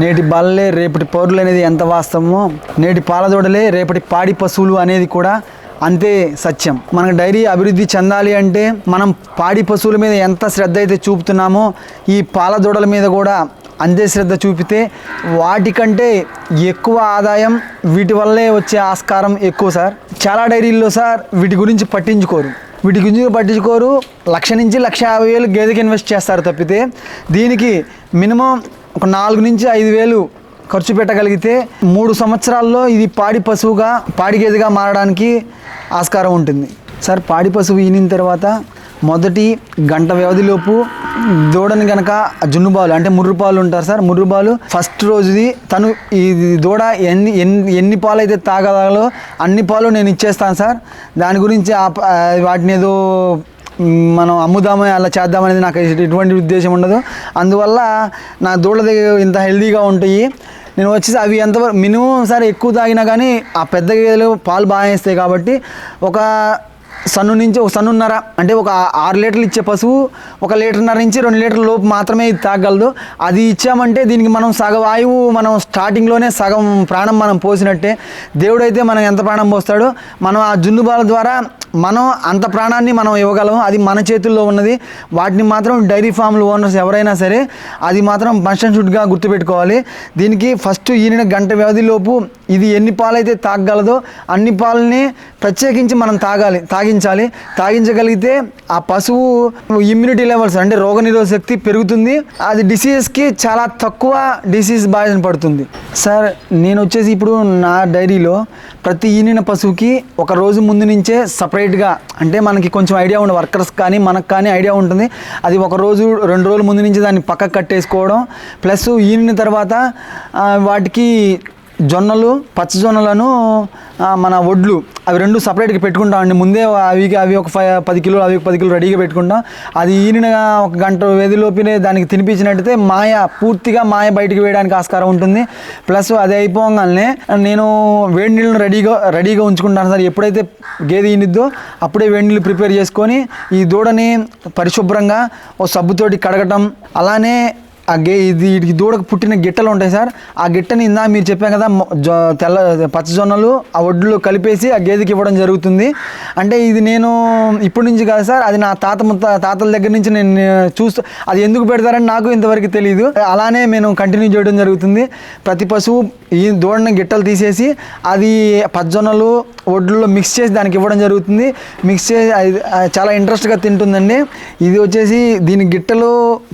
నేటి బాలలే రేపటి పౌరులు అనేది ఎంత వాస్తవమో నేటి పాలదోడలే రేపటి పాడి పశువులు అనేది కూడా అంతే సత్యం. మనకు డైరీ అభివృద్ధి చెందాలి అంటే మనం పాడి పశువుల మీద ఎంత శ్రద్ధ అయితే చూపుతున్నామో ఈ పాలదూడల మీద కూడా అంతే శ్రద్ధ చూపితే వాటికంటే ఎక్కువ ఆదాయం వీటి వల్లే వచ్చే ఆస్కారం ఎక్కువ సార్. చాలా డైరీల్లో సార్ వీటి గురించి పట్టించుకోరు. వీటి గురించి పట్టించుకోరు లక్ష నుంచి లక్ష యాభై వేలు గేదెకి ఇన్వెస్ట్ చేస్తారు తప్పితే దీనికి మినిమం ఒక నాలుగు నుంచి ఐదు వేలు ఖర్చు పెట్టగలిగితే మూడు సంవత్సరాల్లో ఇది పాడి పశువుగా పాడి గేదెగా మారడానికి ఆస్కారం ఉంటుంది. సార్ పాడి పశువు ఈనిన తర్వాత మొదటి గంట వ్యవధిలోపు దూడని గనక జున్నుబాలు అంటే ముర్రుపాలు ఉంటారు సార్ ముర్రుపాలు ఫస్ట్ రోజుది తను ఈ దూడ ఎన్ని ఎన్ని ఎన్ని పాలు అయితే తాగదాలో అన్ని పాలు నేను ఇచ్చేస్తాను సార్. దాని గురించి ఆ ప- వాటిని ఏదో మనం అమ్ముదామని అలా చేద్దామనేది నాకు ఎటువంటి ఉద్దేశం ఉండదు. అందువల్ల నా దూడల దగ్గర ఇంత హెల్దీగా ఉంటాయి. నేను వచ్చేసి అవి ఎంతవరకు మినిమం సరే ఎక్కువ తాగినా కానీ ఆ పెద్ద గేదెలు పాలు బాగా వేస్తాయి కాబట్టి ఒక సన్ను నుంచి ఒక సన్నున్నర అంటే ఒక ఆరు లీటర్లు ఇచ్చే పశువు ఒక లీటర్న్నర నుంచి రెండు లీటర్ల లోపు మాత్రమే ఇది తాగలదు అది ఇచ్చామంటే దీనికి మనం సగం వాయువు మనం స్టార్టింగ్లోనే సగం ప్రాణం మనం పోసినట్టే. దేవుడైతే మనం ఎంత ప్రాణం పోస్తాడో మనం ఆ జున్నుబాల ద్వారా మనం అంత ప్రాణాన్ని మనం ఇవ్వగలం అది మన చేతుల్లో ఉన్నది. వాటిని మాత్రం డైరీ ఫామ్లు ఓనర్స్ ఎవరైనా సరే అది మాత్రం మస్ట్ అండ్ షుడ్గా గుర్తుపెట్టుకోవాలి. దీనికి ఫస్ట్ ఈనిన గంట వ్యవధిలోపు ఇది ఎన్ని పాలైతే తాగగలదో అన్ని పాలని ప్రత్యేకించి మనం తాగాలి తాగించాలి. తాగించగలిగితే ఆ పశువు ఇమ్యూనిటీ లెవెల్స్ అంటే రోగనిరోధక శక్తి పెరుగుతుంది. అది డిసీజెస్కి చాలా తక్కువ డిసీజ్ బారిన పడుతుంది. సార్ నేను వచ్చేసి ఇప్పుడు నా డైరీలో ప్రతి ఈనిన పశువుకి ఒక రోజు ముందు నుంచే సపరేట్గా అంటే మనకి కొంచెం ఐడియా ఉండే వర్కర్స్ కానీ మనకు కానీ ఐడియా ఉంటుంది. అది ఒక రోజు రెండు రోజుల ముందు నుంచి దాన్ని పక్కకు కట్టేసుకోవడం. ప్లస్ ఈనిన తర్వాత వాటికి జొన్నలు పచ్చ జొన్నలను మన వడ్లు అవి రెండు సపరేట్గా పెట్టుకుంటామండి ముందే అవి అవి ఒక ఫైవ్ పది కిలోలు అవి ఒక పది కిలోలు రెడీగా పెట్టుకుంటాం. అది ఈనిన ఒక గంట వ్యధిలోపునే దానికి తినిపించినట్టయితే మాయ పూర్తిగా మాయ బయటికి వేయడానికి ఆస్కారం ఉంటుంది. ప్లస్ అది అయిపోగానే నేను వేడి నీళ్ళను రెడీగా రెడీగా ఉంచుకుంటాను సార్. ఎప్పుడైతే గేదె ఈనిద్దో అప్పుడే వేడి నీళ్ళు ప్రిపేర్ చేసుకొని ఈ దూడని పరిశుభ్రంగా ఓ సబ్బుతోటి కడగటం అలానే ఆ గే ఇది వీటికి దూడకు పుట్టిన గిట్టలు ఉంటాయి సార్. ఆ గిట్టని ఇందా మీరు చెప్పాం కదా జొ తెల్ల పచ్చజొన్నలు ఆ ఒడ్లు కలిపేసి ఆ గేదెకి ఇవ్వడం జరుగుతుంది. అంటే ఇది నేను ఇప్పటి నుంచి కాదు సార్ అది నా తాత ముత్త తాతల దగ్గర నుంచి నేను చూస్తూ అది ఎందుకు పెడతారని నాకు ఇంతవరకు తెలియదు అలానే నేను కంటిన్యూ చేయడం జరుగుతుంది. ప్రతి పశువు ఈ దూడని గిట్టలు తీసేసి అది పచ్చజొన్నలు ఒడ్లలో మిక్స్ చేసి దానికి ఇవ్వడం జరుగుతుంది. మిక్స్ చేసి అది చాలా ఇంట్రెస్ట్గా తింటుందండి. ఇది వచ్చేసి దీని గిట్టలు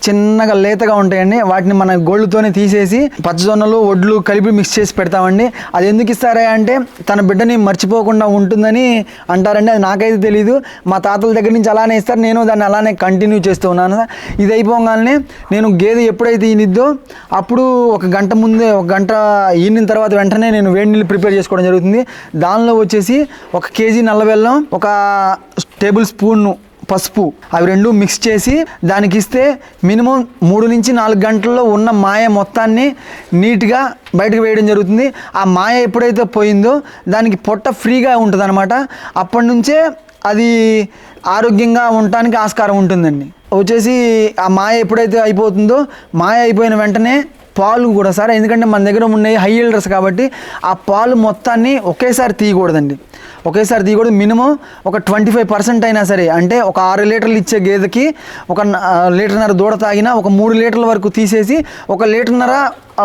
చిన్నగా లేతగా ఉంటాయి ఉంటాయండి వాటిని మన గోళ్ళతోనే తీసేసి పచ్చజొన్నలు వడ్లు కలిపి మిక్స్ చేసి పెడతామండి. అది ఎందుకు ఇస్తారా అంటే తన బిడ్డని మర్చిపోకుండా ఉంటుందని అంటారండి. అది నాకైతే తెలియదు మా తాతల దగ్గర నుంచి అలానే ఇస్తారు. నేను దాన్ని అలానే కంటిన్యూ చేస్తూ ఉన్నాను. ఇది అయిపోగానే నేను గేదె ఎప్పుడైతే ఈనిద్దో అప్పుడు ఒక గంట ముందే ఒక గంట ఈనిన తర్వాత వెంటనే నేను వేడి నీళ్ళు ప్రిపేర్ చేసుకోవడం జరుగుతుంది. దానిలో వచ్చేసి ఒక కేజీ నల్ల బెల్లం ఒక టేబుల్ స్పూన్ను పసుపు. అవి రెండు మిక్స్ చేసి దానికి ఇస్తే మినిమం మూడు నుంచి నాలుగు గంటల్లో ఉన్న మాయ మొత్తాన్ని నీట్గా బయటకు వేయడం జరుగుతుంది. ఆ మాయ ఎప్పుడైతే పోయిందో దానికి పొట్ట ఫ్రీగా ఉంటుంది అనమాట అప్పటి నుంచే అది ఆరోగ్యంగా ఉండటానికి ఆస్కారం ఉంటుందండి. వచ్చేసి ఆ మాయ ఎప్పుడైతే అయిపోతుందో మాయ అయిపోయిన వెంటనే పాలు కూడా సార్ ఎందుకంటే మన దగ్గర ఉన్నాయి హై ఈల్డర్స్ కాబట్టి ఆ పాలు మొత్తాన్ని ఒకేసారి తీయకూడదండి. ఒకేసారి తీయకూడదు మినిమం ఒక ట్వంటీ ఫైవ్ పర్సెంట్ అయినా సరే అంటే ఒక ఆరు లీటర్లు ఇచ్చే గేదెకి ఒక న- లీటర్న్నర దూడ తాగినా ఒక మూడు లీటర్ల వరకు తీసేసి ఒక లీటర్న్నర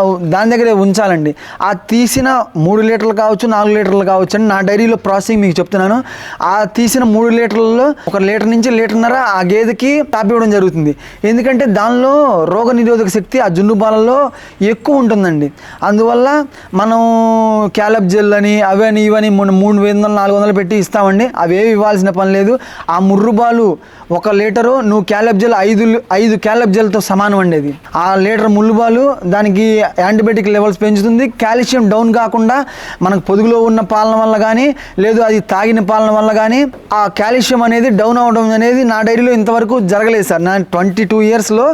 దాని దగ్గరే ఉంచాలండి. ఆ తీసిన మూడు లీటర్లు కావచ్చు నాలుగు లీటర్లు కావచ్చు అని నా డైరీలో ప్రాసెసింగ్ మీకు చెప్తున్నాను. ఆ తీసిన మూడు లీటర్లలో ఒక లీటర్ నుంచి లీటర్న్నర ఆ గేదెకి తాపివ్వడం జరుగుతుంది. ఎందుకంటే దానిలో రోగ నిరోధక శక్తి ఆ జున్ను పాలల్లో ఎక్కువ ఉంటుందండి. అందువల్ల మనం క్యాలబ్ జెల్ అని అవని ఇవని మొన్న మూడు వందలు నాలుగు వందలు పెట్టి ఇస్తామండి. అవేవి ఇవ్వాల్సిన పని లేదు. ఆ ముర్రుబాలు ఒక లీటరు నువ్వు క్యాలబ్ జెల్ ఐదు ఐదు క్యాలబ్ జెల్తో సమానం అండి అది. ఆ లీటర్ ముల్లుబాలు దానికి యాంటీబయాటిక్ లెవెల్స్ పెంచుతుంది. కాల్షియం డౌన్ కాకుండా మనకు పొదుగులో ఉన్న పాలన వల్ల కానీ లేదు అది తాగిన పాలన వల్ల కానీ ఆ కాల్షియం అనేది డౌన్ అవడం అనేది నా డైరీలో ఇంతవరకు జరగలేదు సార్. నా ట్వంటీ టూ ఇయర్స్లో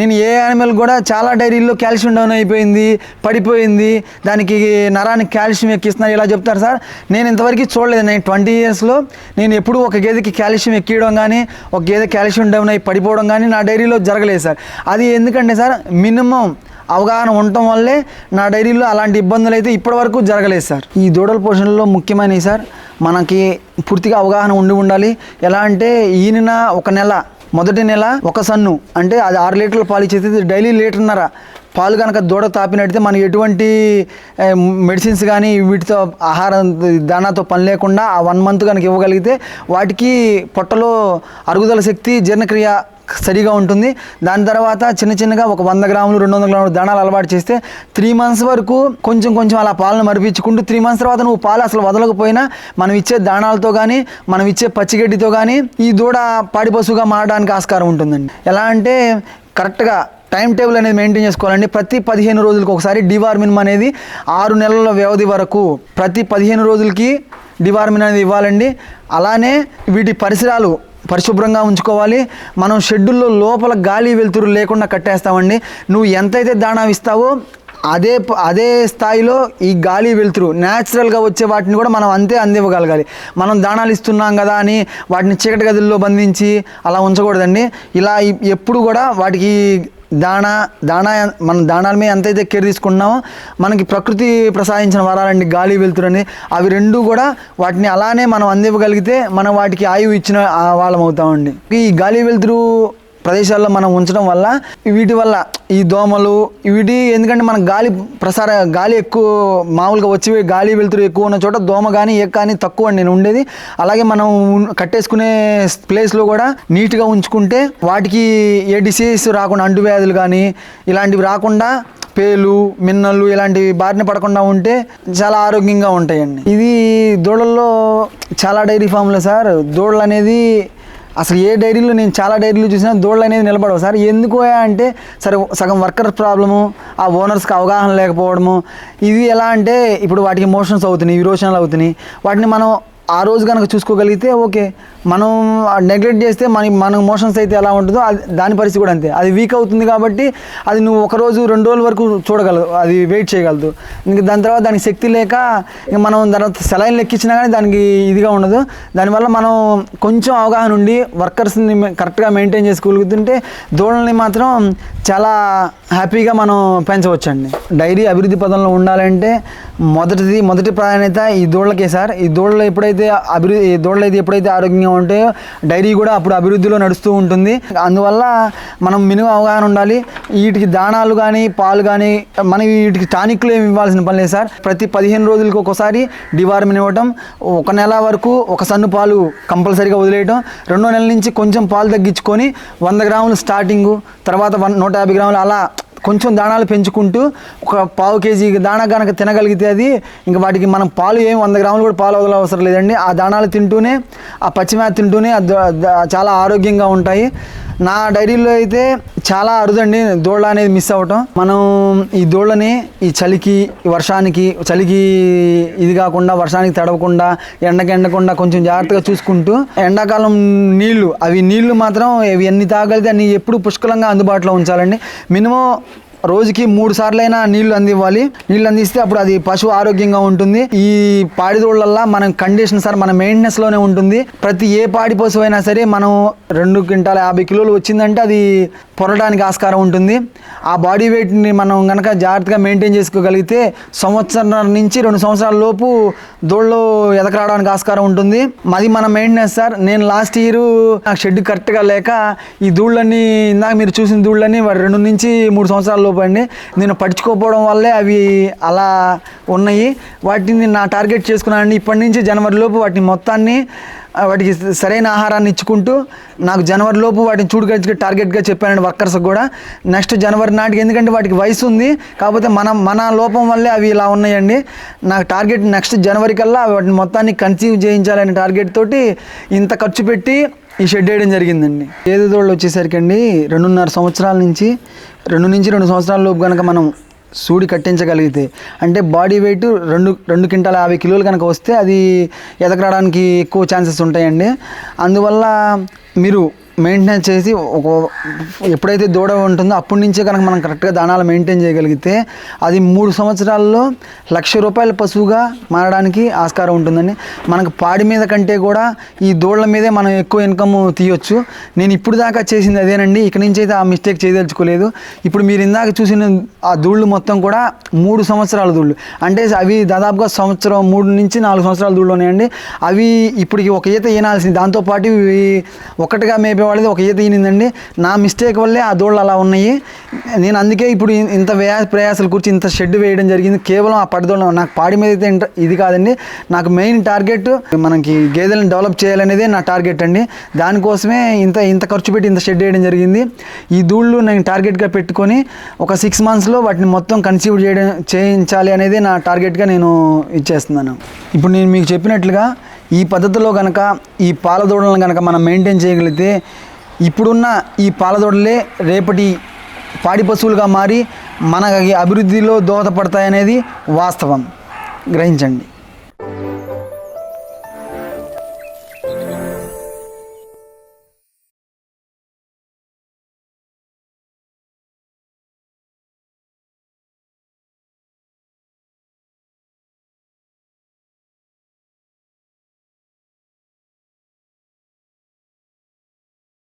నేను ఏ యానిమల్ కూడా చాలా డైరీల్లో కాల్షియం డౌన్ అయిపోయింది పడిపోయింది దానికి నరానికి కాల్షియం ఎక్కిస్తున్నారు ఇలా చెప్తారు సార్. నేను ఇంతవరకు చూడలేదు. నేను ట్వంటీ ఇయర్స్లో నేను ఎప్పుడూ ఒక గేదెకి కాల్షియం ఎక్కియడం కానీ ఒక గేదె కాల్షియం డౌన్ అయి పడిపోవడం కానీ నా డైరీలో జరగలేదు సార్. అది ఎందుకంటే సార్ మినిమం అవగాహన ఉండటం వల్లే నా డైరీలో అలాంటి ఇబ్బందులు అయితే ఇప్పటివరకు జరగలేదు సార్. ఈ దూడల పోషణలో ముఖ్యమైనవి సార్. మనకి పూర్తిగా అవగాహన ఉండి ఉండాలి. ఎలా అంటే ఈయన ఒక నెల మొదటి నెల ఒక సన్ను. అంటే అది ఆరు లీటర్ల పాలు ఇచ్చేది. డైలీ లీటర్న్నర పాలు కనుక దూడ తాపినట్టయితే మనం ఎటువంటి మెడిసిన్స్ కానీ వీటితో ఆహారం దానాతో పని లేకుండా ఆ వన్ మంత్ కనుక ఇవ్వగలిగితే వాటికి పొట్టలో అరుగుదల శక్తి జీర్ణక్రియ సరిగా ఉంటుంది. దాని తర్వాత చిన్న చిన్నగా ఒక వంద గ్రాములు రెండు వందల గ్రాములు దాణాలు అలవాటు చేస్తే త్రీ మంత్స్ వరకు కొంచెం కొంచెం అలా పాలను మరిపించుకుంటూ త్రీ మంత్స్ తర్వాత నువ్వు పాలు అసలు వదలకపోయినా మనం ఇచ్చే దాణాలతో కానీ మనం ఇచ్చే పచ్చిగడ్డితో కానీ ఈ దూడ పాడి పశువుగా మారడానికి ఆస్కారం ఉంటుందండి. ఎలా అంటే కరెక్ట్గా టైం టేబుల్ అనేది మెయింటైన్ చేసుకోవాలండి. ప్రతి పదిహేను రోజులకు ఒకసారి డివార్మిన్ అనేది ఆరు నెలల వ్యవధి వరకు ప్రతి పదిహేను రోజులకి డివార్మిన్ అనేది ఇవ్వాలండి. అలానే వీటి పరిసరాలు పరిశుభ్రంగా ఉంచుకోవాలి. మనం షెడ్యూల్లో లోపల గాలి వెలుతురు లేకుండా కట్టేస్తామండి. నువ్వు ఎంతైతే దాణా ఇస్తావో అదే ప- అదే స్థాయిలో ఈ గాలి వెలుతురు న్యాచురల్గా వచ్చే వాటిని కూడా మనం అంతే అందివ్వగలగాలి. మనం దాణాలు ఇస్తున్నాం కదా అని వాటిని చీకటి గదుల్లో బంధించి అలా ఉంచకూడదండి. ఇలా ఎప్పుడు కూడా వాటికి దాణా దాణా మన దాణాల మీద ఎంతైతే కేర్ తీసుకుంటున్నామో మనకి ప్రకృతి ప్రసాదించిన వరాలండి గాలి వెలుతురని అవి రెండు కూడా వాటిని అలానే మనం అందివ్వగలిగితే మనం వాటికి ఆయువు ఇచ్చిన వాళ్ళం అవుతామండి. ఈ గాలి వెలుతురు ప్రదేశాల్లో మనం ఉంచడం వల్ల వీటి వల్ల ఈ దోమలు వీటి ఎందుకంటే మన గాలి ప్రసార గాలి ఎక్కువ మామూలుగా వచ్చి గాలి వెలుతురు ఎక్కువ ఉన్న చోట దోమ కానీ ఏ కానీ తక్కువ అండి. నేను ఉండేది. అలాగే మనం కట్టేసుకునే ప్లేస్లో కూడా నీట్గా ఉంచుకుంటే వాటికి ఏ డిసీజ్ రాకుండా అంటువ్యాధులు కానీ ఇలాంటివి రాకుండా పేలు మిన్నలు ఇలాంటివి బారిన పడకుండా ఉంటే చాలా ఆరోగ్యంగా ఉంటాయండి. ఇది దూడల్లో చాలా డైరీ ఫామ్లో సార్ దూడలు అనేది అసలు ఏ డైరీలో నేను చాలా డైరీలు చూసినా దూడలు అనేది నిలబడవు. సార్ ఎందుకు అంటే సరే సగం వర్కర్ ప్రాబ్లము ఆ ఓనర్స్కి అవగాహన లేకపోవడము ఇవి ఎలా అంటే ఇప్పుడు వాటికి మోషన్స్ అవుతున్నాయి విరోచనాలు అవుతున్నాయి. వాటిని మనం ఆ రోజు కనుక చూసుకోగలిగితే ఓకే. మనం నెగ్లెక్ట్ చేస్తే మన మన మోషన్స్ అయితే ఎలా ఉంటుందో అది దాని పరిస్థితి కూడా అంతే. అది వీక్ అవుతుంది కాబట్టి అది నువ్వు ఒక రోజు రెండు రోజుల వరకు చూడగలదు అది వెయిట్ చేయగలదు. ఇంకా దాని తర్వాత దానికి శక్తి లేక మనం తర్వాత సెలైన్ లెక్కించినా కానీ దానికి ఇదిగా ఉండదు. దానివల్ల మనం కొంచెం అవగాహన ఉండి వర్కర్స్ని కరెక్ట్గా మెయింటైన్ చేసుకోగలుగుతుంటే దూడల్ని మాత్రం చాలా హ్యాపీగా మనం పెంచవచ్చండి. డైరీ అభివృద్ధి పదంలో ఉండాలంటే మొదటిది మొదటి ప్రాధాన్యత ఈ దూడలకే సార్. ఈ దూడలు ఎప్పుడైతే అభివృద్ధి ఈ దూడలు అయితే ఎప్పుడైతే ఆరోగ్యంగా ఉంటే డైరీ కూడా అప్పుడు అభివృద్ధిలో నడుస్తూ ఉంటుంది. అందువల్ల మనం మినిమం అవగాహన ఉండాలి. వీటికి దాణాలు కానీ పాలు కానీ మనం వీటికి టానిక్లు ఏమి ఇవ్వాల్సిన పని లేదు సార్. ప్రతి పదిహేను రోజులకు ఒకసారి డివార్మిన్ ఇవ్వటం ఒక నెల వరకు ఒక సన్ను పాలు కంపల్సరీగా వదిలేయటం రెండో నెల నుంచి కొంచెం పాలు తగ్గించుకొని వంద గ్రాములు స్టార్టింగు తర్వాత వన్ నూట యాభై గ్రాములు అలా కొంచెం దాణాలు పెంచుకుంటూ ఒక పావు కేజీ దాణా కనుక తినగలిగితే అది ఇంకా వాటికి మనం పాలు ఏం వంద గ్రాములు కూడా పాలు వదల అవసరం లేదండి. ఆ దాణాలు తింటూనే ఆ పచ్చిమేత తింటూనే చాలా ఆరోగ్యంగా ఉంటాయి. నా డైరీలో అయితే చాలా అరుదండి దూడ అనేది మిస్ అవ్వటం. మనం ఈ దూడని ఈ చలికి వర్షానికి చలికి ఇది కాకుండా వర్షానికి తడవకుండా ఎండకి ఎండకుండా కొంచెం జాగ్రత్తగా చూసుకుంటూ ఎండాకాలం నీళ్ళు అవి నీళ్ళు మాత్రం ఇవి ఎన్ని తాగలితే అన్ని ఎప్పుడు పుష్కలంగా అందుబాటులో ఉంచాలండి. మినిమం రోజుకి మూడు సార్లైనా నీళ్ళు అందివ్వాలి. నీళ్ళు అందిస్తే అప్పుడు అది పశువు ఆరోగ్యంగా ఉంటుంది. ఈ పాడి దూడలల్లా మనం కండిషన్ సార్ మన మెయింటెనెన్స్లోనే ఉంటుంది. ప్రతి ఏ పాడి పశువు అయినా సరే మనం రెండు క్వింటాల యాభై కిలోలు వచ్చిందంటే అది పొరడానికి ఆస్కారం ఉంటుంది. ఆ బాడీ వెయిట్ని మనం కనుక జాగ్రత్తగా మెయింటైన్ చేసుకోగలిగితే సంవత్సరం నుంచి రెండు సంవత్సరాల లోపు దోళ్ళు ఎదకరావడానికి ఆస్కారం ఉంటుంది. మాది మన మెయింటెనెన్స్ సార్. నేను లాస్ట్ ఇయర్ నాకు షెడ్ కరెక్ట్గా లేక ఈ దూళ్ళన్నీ ఇందాక మీరు చూసిన దూళ్ళన్నీ వాడు రెండు నుంచి మూడు సంవత్సరాల లోపు నేను పడుచుకోపోవడం వల్లే అవి అలా ఉన్నాయి. వాటిని నా టార్గెట్ చేసుకున్నానండి ఇప్పటి నుంచి జనవరిలోపు వాటిని మొత్తాన్ని వాటికి సరైన ఆహారాన్ని ఇచ్చుకుంటూ నాకు జనవరి లోపు వాటిని చూడగలిగే టార్గెట్గా చెప్పానండి వర్కర్స్కి కూడా. నెక్స్ట్ జనవరి నాటికి ఎందుకంటే వాటికి వయసు ఉంది కాకపోతే మన మన లోపం వల్లే అవి ఇలా ఉన్నాయండి. నాకు టార్గెట్ నెక్స్ట్ జనవరి కల్లా వాటిని మొత్తాన్ని కన్సీవ్ చేయించాలనే టార్గెట్ తోటి ఇంత ఖర్చు పెట్టి ఈ షెడ్ వేయడం జరిగిందండి. ఏదో వచ్చేసరికి అండి రెండున్నర సంవత్సరాల నుంచి రెండు నుంచి రెండు సంవత్సరాల లోపు కనుక మనం సూడి కట్టించగలిగితే అంటే బాడీ వెయిట్ రెండు రెండు క్వింటాల యాభై కిలోలు కనుక వస్తే అది ఎదగరాడానికి ఎక్కువ ఛాన్సెస్ ఉంటాయండి. అందువల్ల మీరు మెయింటెనెన్స్ చేసి ఒక ఎప్పుడైతే దూడ ఉంటుందో అప్పటి నుంచే కనుక మనం కరెక్ట్గా దానాలు మెయింటైన్ చేయగలిగితే అది మూడు సంవత్సరాల్లో లక్ష రూపాయల పశువుగా మారడానికి ఆస్కారం ఉంటుందండి. మనకు పాడి మీద కంటే కూడా ఈ దూడల మీదే మనం ఎక్కువ ఇన్కమ్ తీయొచ్చు. నేను ఇప్పుడు దాకా చేసింది అదేనండి. ఇక నుంచి అయితే ఆ మిస్టేక్ చేయదలుచుకోలేదు. ఇప్పుడు మీరు ఇందాక చూసిన ఆ దూళ్ళు మొత్తం కూడా మూడు సంవత్సరాల దూళ్ళు. అంటే అవి దాదాపుగా సంవత్సరం మూడు నుంచి నాలుగు సంవత్సరాల దూళ్ళు ఉన్నాయండి. అవి ఇప్పటికి ఒక ఈత ఈనాల్సింది. దాంతోపాటు ఇవి ఒకటిగా మేపే వాళ్ళది ఒక ఈత ఈనిందండి. నా మిస్టేక్ వల్లే ఆ దోళ్ళు అలా ఉన్నాయి. నేను అందుకే ఇప్పుడు ఇంత వ్యా ప్రయాసాలు గురించి ఇంత షెడ్ వేయడం జరిగింది. కేవలం ఆ పడిదోళ్ళ నాకు పాడి మీద అయితే ఇంట- ఇది కాదండి. నాకు మెయిన్ టార్గెట్ మనకి గేదెలను డెవలప్ చేయాలనేదే నా టార్గెట్ అండి. దానికోసమే ఇంత ఇంత ఖర్చు పెట్టి ఇంత షెడ్ వేయడం జరిగింది. ఈ దూళ్ళు నేను టార్గెట్గా పెట్టుకొని ఒక సిక్స్ మంత్స్లో వాటిని మొత్తం కన్సీవ్ చేయడం చేయించాలి అనేది నా టార్గెట్గా నేను ఇచ్చేస్తున్నాను. ఇప్పుడు నేను మీకు చెప్పినట్లుగా ఈ పద్ధతిలో కనుక ఈ పాల దూడలను కనుక మనం మెయింటైన్ చేయగలిగితే ఇప్పుడున్న ఈ పాల దూడలే రేపటి పాడి పశువులుగా మారి మన అభివృద్ధిలో దోహదపడతాయనేది వాస్తవం. గ్రహించండి.